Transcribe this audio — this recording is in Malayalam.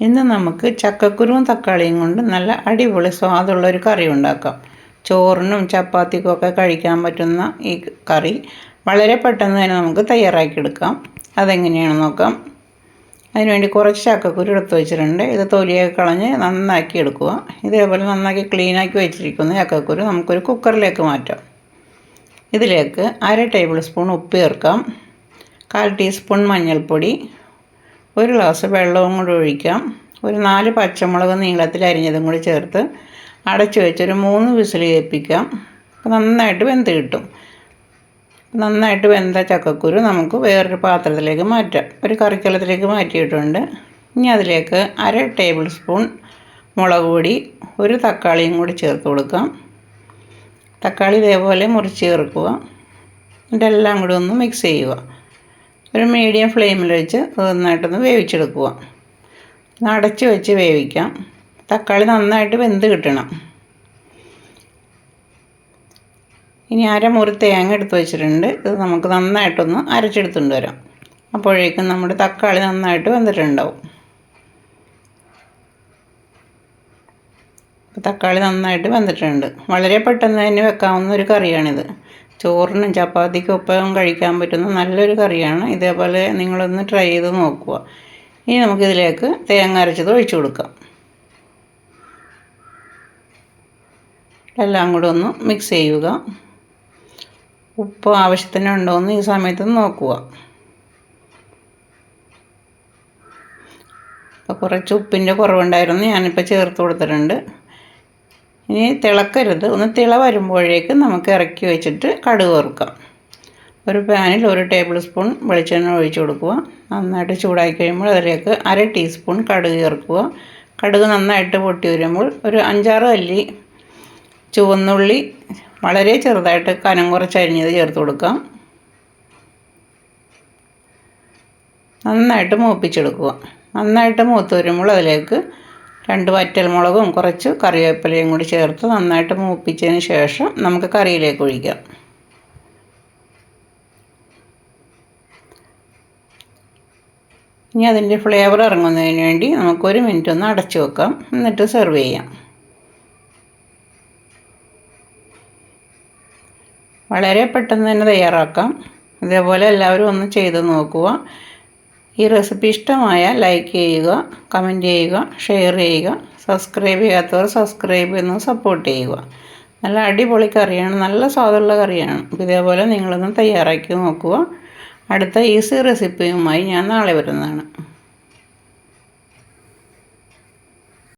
ഇന്ന് നമുക്ക് ചക്കക്കുരുവും തക്കാളിയും കൊണ്ട് നല്ല അടിപൊളി സ്വാദുള്ള ഒരു കറി ഉണ്ടാക്കാം. ചോറിനും ചപ്പാത്തിക്കും ഒക്കെ കഴിക്കാൻ പറ്റുന്ന ഈ കറി വളരെ പെട്ടെന്ന് തന്നെ നമുക്ക് തയ്യാറാക്കിയെടുക്കാം. അതെങ്ങനെയാണെന്ന് നോക്കാം. അതിനുവേണ്ടി കുറച്ച് ചക്കക്കുരു എടുത്ത് വെച്ചിട്ടുണ്ട്. ഇത് തൊലിയൊക്കെ കളഞ്ഞ് നന്നാക്കി എടുക്കുക. ഇതേപോലെ നന്നാക്കി ക്ലീനാക്കി വെച്ചിരിക്കുന്ന ചക്കക്കുരു നമുക്കൊരു കുക്കറിലേക്ക് മാറ്റാം. ഇതിലേക്ക് അര ടേബിൾ സ്പൂൺ ഉപ്പ് ചേർക്കാം. കാൽ ടീസ്പൂൺ മഞ്ഞൾപ്പൊടി. ഒരു ഗ്ലാസ് വെള്ളവും കൂടി ഒഴിക്കാം. ഒരു നാല് പച്ചമുളക് നീളത്തിൽ അരിഞ്ഞതും കൂടി ചേർത്ത് അടച്ചു വെച്ചൊരു മൂന്ന് വിസിൽ കേൾപ്പിക്കാം അപ്പോൾ നന്നായിട്ട് വെന്ത് കിട്ടും. നന്നായിട്ട് വെന്ത ചക്കക്കുരു നമുക്ക് വേറൊരു പാത്രത്തിലേക്ക് മാറ്റാം. ഒരു കറിക്കലത്തിലേക്ക് മാറ്റിയിട്ടുണ്ട്. ഇനി അതിലേക്ക് അര ടേബിൾ സ്പൂൺ മുളക് പൊടി ഒരു തക്കാളിയും കൂടി ചേർത്ത് കൊടുക്കാം. തക്കാളി ഇതേപോലെ മുറിച്ച് ചേർക്കുക. എന്നിട്ടെല്ലാം കൂടി ഒന്ന് മിക്സ് ചെയ്യുക. ഒരു മീഡിയം ഫ്ലെയിമിൽ വെച്ച് നന്നായിട്ടൊന്ന് വേവിച്ചെടുക്കുക. അടച്ച് വെച്ച് വേവിക്കാം. തക്കാളി നന്നായിട്ട് വെന്ത് കിട്ടണം. ഇനി അരമുറി തേങ്ങ എടുത്ത് വെച്ചിട്ടുണ്ട്. ഇത് നമുക്ക് നന്നായിട്ടൊന്ന് അരച്ചെടുത്തുകൊണ്ട് വരാം. അപ്പോഴേക്കും നമ്മുടെ തക്കാളി നന്നായിട്ട് വെന്തിട്ടുണ്ടാവും. തക്കാളി നന്നായിട്ട് വെന്തിട്ടുണ്ട്. വളരെ പെട്ടെന്ന് തന്നെ വെക്കാവുന്ന ഒരു കറിയാണിത്. ചോറിനും ചപ്പാത്തിക്കും ഒപ്പം കഴിക്കാൻ പറ്റുന്ന നല്ലൊരു കറിയാണ്. ഇതേപോലെ നിങ്ങളൊന്ന് ട്രൈ ചെയ്ത് നോക്കുക. ഇനി നമുക്കിതിലേക്ക് തേങ്ങ അരച്ചത് ഒഴിച്ചു കൊടുക്കാം. എല്ലാം കൂടെ ഒന്ന് മിക്സ് ചെയ്യുക. ഉപ്പ് ആവശ്യത്തിന് എന്ന് ഈ സമയത്ത് നോക്കുക. അപ്പോൾ കുറച്ച് ഉപ്പിന്റെ കുറവുണ്ടായിരുന്നു. ഞാനിപ്പോൾ ചേർത്ത് കൊടുത്തിട്ടുണ്ട്. ഇനി തിളക്കരുത്. ഒന്ന് തിള വരുമ്പോഴേക്ക് നമുക്ക് ഇറക്കി വെച്ചിട്ട് കടുക് വറുക്കാം. ഒരു പാനിൽ ഒരു ടേബിൾ സ്പൂൺ വെളിച്ചെണ്ണ ഒഴിച്ച് കൊടുക്കുക. നന്നായിട്ട് ചൂടാക്കി കഴിയുമ്പോൾ അതിലേക്ക് അര ടീസ്പൂൺ കടുക് ചേർക്കുക. കടുക് നന്നായിട്ട് പൊട്ടി വരുമ്പോൾ ഒരു അഞ്ചാറ് അല്ലി ചുവന്നുള്ളി വളരെ ചെറുതായിട്ട് കനം കുറച്ചരിഞ്ഞത് ചേർത്ത് കൊടുക്കാം. നന്നായിട്ട് മൂപ്പിച്ചെടുക്കുക. നന്നായിട്ട് മൂത്ത് വരുമ്പോൾ അതിലേക്ക് രണ്ട് വറ്റൽമുളകും കുറച്ച് കറിവേപ്പിലയും കൂടി ചേർത്ത് നന്നായിട്ട് മൂപ്പിച്ചതിന് ശേഷം നമുക്ക് കറിയിലേക്ക് ഒഴിക്കാം. ഇനി അതിന്റെ ഫ്ലേവർ ഇറങ്ങുന്നതിന് വേണ്ടി നമുക്കൊരു മിനിറ്റ് ഒന്ന് അടച്ചു വെക്കാം. എന്നിട്ട് സെർവ് ചെയ്യാം. വളരെ പെട്ടെന്ന് തന്നെ തയ്യാറാക്കാം. ഇതേപോലെ എല്ലാവരും ഒന്ന് ചെയ്ത് നോക്കുക. ഈ റെസിപ്പി ഇഷ്ടമായാൽ ലൈക്ക് ചെയ്യുക കമന്റ് ചെയ്യുക ഷെയർ ചെയ്യുക സബ്സ്ക്രൈബ് ചെയ്യാത്തവർ സബ്സ്ക്രൈബ് ചെയ്യുന്നു സപ്പോർട്ട് ചെയ്യുക. നല്ല അടിപൊളി കറിയാണ് നല്ല സ്വാദുള്ള കറിയാണ്. ഇതേപോലെ നിങ്ങളൊന്ന് തയ്യാറാക്കി നോക്കുക. അടുത്ത ഈസി റെസിപ്പിയുമായി ഞാൻ നാളെ വരുന്നതാണ്.